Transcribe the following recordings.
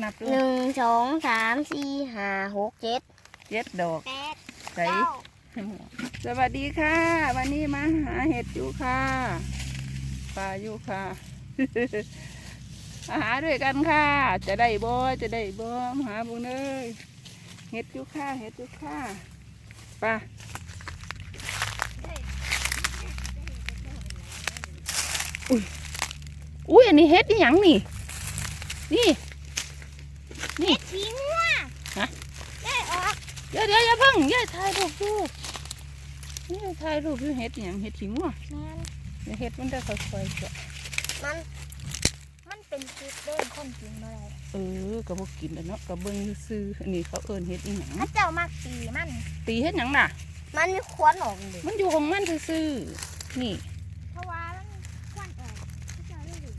นับดูหนึ่งสองสามสี่ห้าหกเจ็ดเจ็ดดอกแปดใส่สวัสดีค่ะ วันนี้มาหาเห็ดอยู่ค่ะปลาอยู่ค่ะ มาหาด้วยกันค่ะ จะได้บ่จะได้บ่มาหาบุญเลยเห็ดอยู่ค่ะเห็ดอยู่ค่ะไป่ะอุ้ยอันนี้เห็ดอีหยังนี่ นี่ นี่ทิ้งว่ะฮะได้ออกเดี๋ยวเดี๋ยวอย่าเพิ่งอย่าถ่ายรูปดูนี่ถ่ายรูปดูเห็ดอหย่างเห็ดขิงวะแมนเดี๋ยวเห็ดมันได้ค่อยๆเจาะมันมันเป็นจุดเด่นคนกินมาเลยเออกระบอกกินแล้วเนาะกระเบิ้งซื้อๆอันนี้เขาเอิ้นเห็ดอีหยังถ้าเจ้ามากตีมัน ตีเห็ดหยังน่ะ มันมีควันออกเลยมันอยู่ของมันซื่อๆนี่ เพราะว่ามันควันออกถ้าเจ้าได้ดู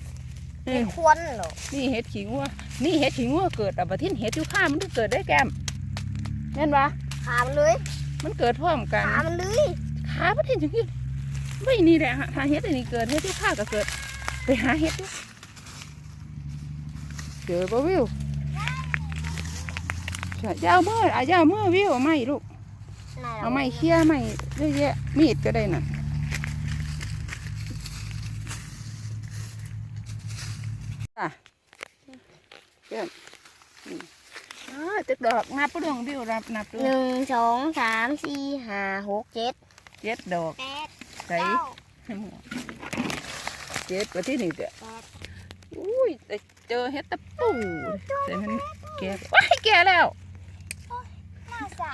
เอเป็นอควันเหรอนี่เห็ดขิงวะนี่เห็ดขิงวะเกิดอะประเทศเห็ดอยู่ข้ามมันก็เกิดได้แกมแม่นปะขามันเลย มันเกิดพร้อมกันขามันเลยขาประเทศจังซี่ไม่นี่แหละฮะถ้าเห็ดอันนี้เกิดเห็ดอยู่ข้าก็เกิด ไปหาเห็ดดูเจอปะวิวใช่ยาวเมื่ออะยาวเมื่อวิวเอาไม่ลูกไหนเอาไม่เคี่ยไม่เยอะแยะมีดก็ได้น่ะ อะเพื่อนนี่อ๋อตึกดอกนับปะดวงวิวนับนับดูหนึ่งสองสามสี่ห้าหกเจ็ดเจ็ดดอกแปดใส่เก้าเจ็ดประที่นี่เด้อแปดอุ้ยแต่เจอเห็ดตะปูแต่มันแก่ว้ายแก่แล้วน่าจะ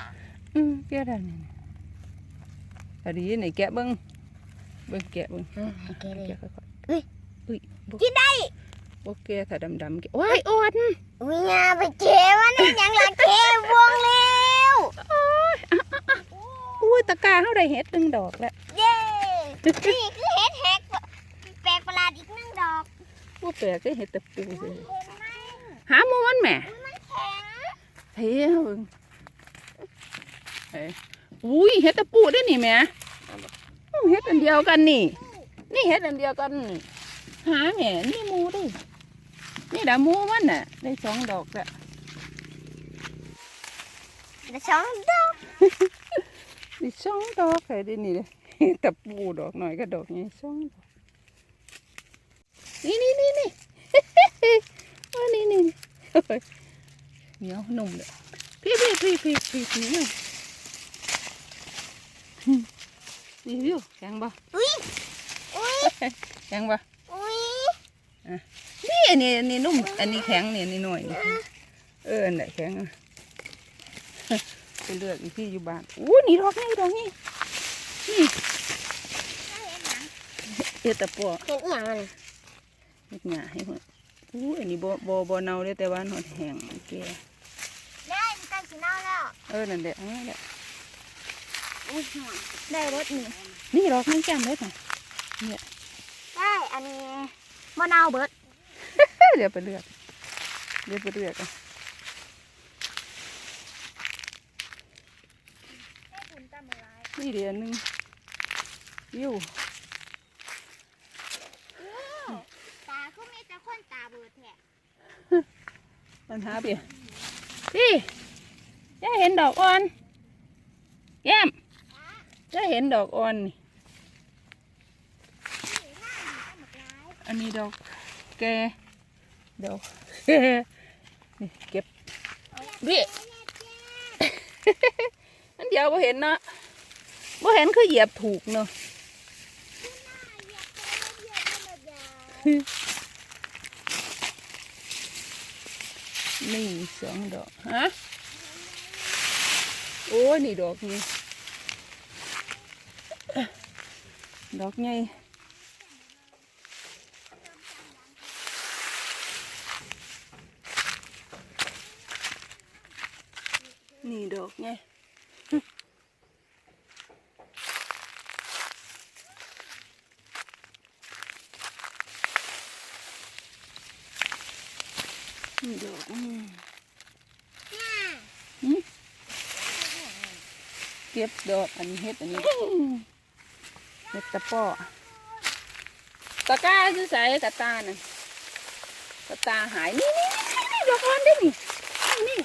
อืมแก่แล้วนี่พอดีนี่แกะเบิ้งเบิ้งแกะเบิ้งอืมโอเคเลยแกะค่อยๆเฮ้ยอุ้ยบ่กินได้ บ่แกะถ้าดำๆแกะว้ายอ่อนอุ้ยงาไปเจมันนี่ยังหลังเจวงเร็วอุ้ยตะกร้าเฮาได้เห็ดหนึ่งดอกแล้วเย้นี่คือเห็ดแฮกแปลกประหลาดอีกหนึ่งดอกบ่แปลกก็เห็ดตะปูสิเห็นไหมหาหมูมันแหม่มันแข็งเฮ้ยเบิ่งเอ้ยอุ้ยเห็ดตะปูเด้อนี่แหม่อื้อเห็ดอันเดียวกันนี่ นี่เห็ดอันเดียวกันนี่หาแหม่นี่หมูเด้อ นี่ดาหมูมันน่ะ ได้สองดอกแล้วเดี๋ยวสองดอกนี่สองดอกเลยเดินี่เลยตะปูดอกหน่อยก็ดอกใหญ่สองดอก นี่นี่นี่นี่ว่านี่นี่นี่เฮ้ยเหนียวนุ่มเลยพี่พี่พี่พี่พี่พี่นี่นี่วิวแข็งบ่อุ้ยอุ้ยแข็งบ่อุ้ยนี่ อันนี้อันนี้นุ่ม อันนี้แข็งนี่อันนี้หน่อยนี่เอออันไหนแข็งอะไปเลือกอีกที่อยู่บ้านอู้นี่ดอกนี่ดอกนี่นี่เอดตะปัวเห็นอีหยังอะเฮ็ดหญ้าให้เพิ่นอู้อันนี้บ่บ่บ่เน่าเลยแต่ว่าหอดแห้งแก่ได้มันใกล้สิเน่าแล้ว เออนั่นแหละเอานั่นแหละอุ้ยได้รสนี่นี่ดอกนี่จำได้ป่ะได้อันนี้มะนาวเบิด เดี๋ยวไปเลือก เดี๋ยวไปเลือกอะให้คุณตำอะไรนี่เดือนหนึงวิวตาเขามีแต่คนตาเบิดแท้ปัญหาเปียพี่จะเห็นดอกอ่อนแก้มจะเห็นดอกอ่อนนี่อันนี้ดอกแก เดอกนี่เก็บพี่อันเดียวบ่เห็นนะบ่เห็นคือเหยียบถูกเนาะนี่สองดอกฮะโอ้นี่ดอกนี่ดอกให ดอกไงนี่ดอกอืมเก็บดอกอันนี้เฮ็ดอันนี้เฮ็ดตะป้อตะกร้าคือใส่กระตาน่ะกระตาหายนี่นี่นี่ดอกอ่อนได้นี่นี่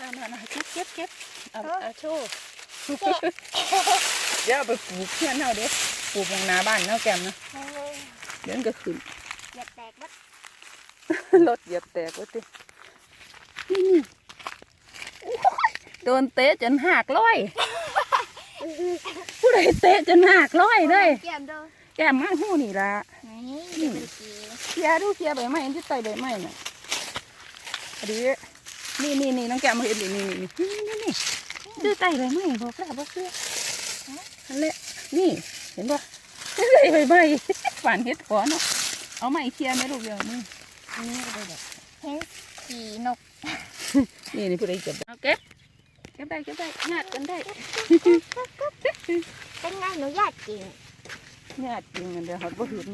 อ่าน่ะๆเก็บเก็บเก็บเอาเอาโชว์เดี๋ยวเอาไปปลูกเพื่อนเฮาเด้ปลูกของหน้าบ้านเนาะแก้มเนาะเดี๋ยวมันก็ขึ้นอย่าแตกบัดรถเหยียบแตกว่าตินี่นี่โดนเตะจนหักร้อยผู้ใดเตะจนหักร้อยเลยเกี่ยมเด้อแก้มมาหู้นี่ละนี่เดี๋ยวมันสีเคลียร์ดูเคลียร์ใบไม้ที่ใต้ใบไม้น่ะอั นี่นี่นี่น้องแก้มมาเห็นนี่นี่นี่นี่นี่ดูใต้ใบไม้บอกแล้วบอกเสื้ออันเละนี่เห็นปะใต้ใบไม้ฝันเห็ดหัวเนาะเอาไม้เคลียร์ไหมลูกเดียวนี่นี่ก็ได้ดอกเห็นสีนกนี่นี่ผู้ใดเก็บเอาเก็บเก็บได้เก็บได้ญาติกันได้เป็นไงหนูอยากกินญาติจริงเดี๋ยวเขาบ่เห็น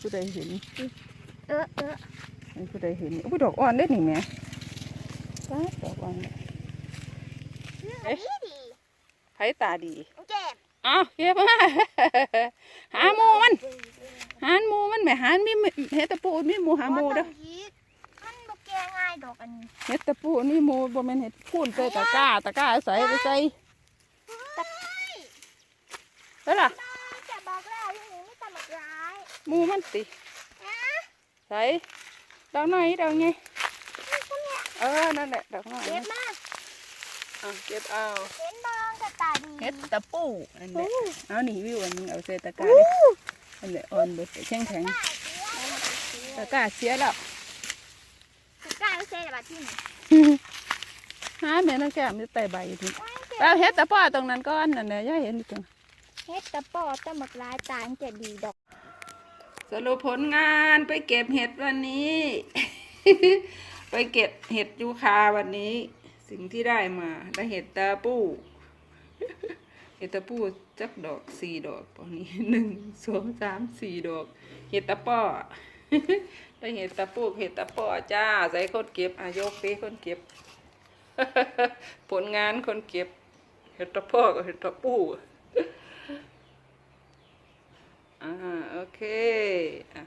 ผู้ใดเห็นเออเออผู้ใดเห็นอุ้ยดอกอ่อนได้อนี่แม่ จ้าดอกอ่อนเอ๊ะดีดีไผตาดีเจ็บอ้าวเก็บมา หาหมูมัน หาหมูมันแหม่หามีเฮ็ดตะปูมีหมูหาหมูเด้อมันบ่แก่ง่ายดอกอันนี้เฮ็ดตะปูมีหมูบ่แม่นเฮ็ดพูนใส่ตะกร้าตะกร้าใส่ไปใส่เด้อล่ะจะบอกแล้วที่นี่ไม่ตลกร้ายหมูมันติใส่ดอกน้อยดอกไง เออ นั่นแหละดอกน้อยเจ็บมากอะเก็บเอาเห็นมองกับตาดีเฮ็ดตะปูอันโอ้นี้ยเอานี่วิวอันนึงเอาใส่ตะกร้าโอ้ดิอันนี้อ่อนเบิดแข็งแข็งยตะกร้าเสียแล้วตะกร้าไม่ใช่แบบที่นี่หาแม่น้องแก้มอยู่ใต้ใบอยู่นี่เอาเฮ็ดตะป้อตรงนั้นก่อนนั่นแหละย่าเห็นอยู่ตรงเฮ็ดตะปอตะหมกลายตาลจะดีดอก สรุปผลงานไปเก็บเห็ดวันนี้ไป เก็บเห็ดยูคาวันนี้ สิ่งที่ได้มาได้เห็ดตาปูเห็ดตาปูจักดอกสี่ดอกตอนนี้หนึ่งสองสามสี่ดอก เห็ดตาป้อได้เห็ดตาปูเห็ดตาป้อจ้าใส่คนเก็บอายกเป้คนเก็บ ผลงานคนเก็บ เห็ดตาป้อกับเห็ดตาปูอ่าโอเคอะ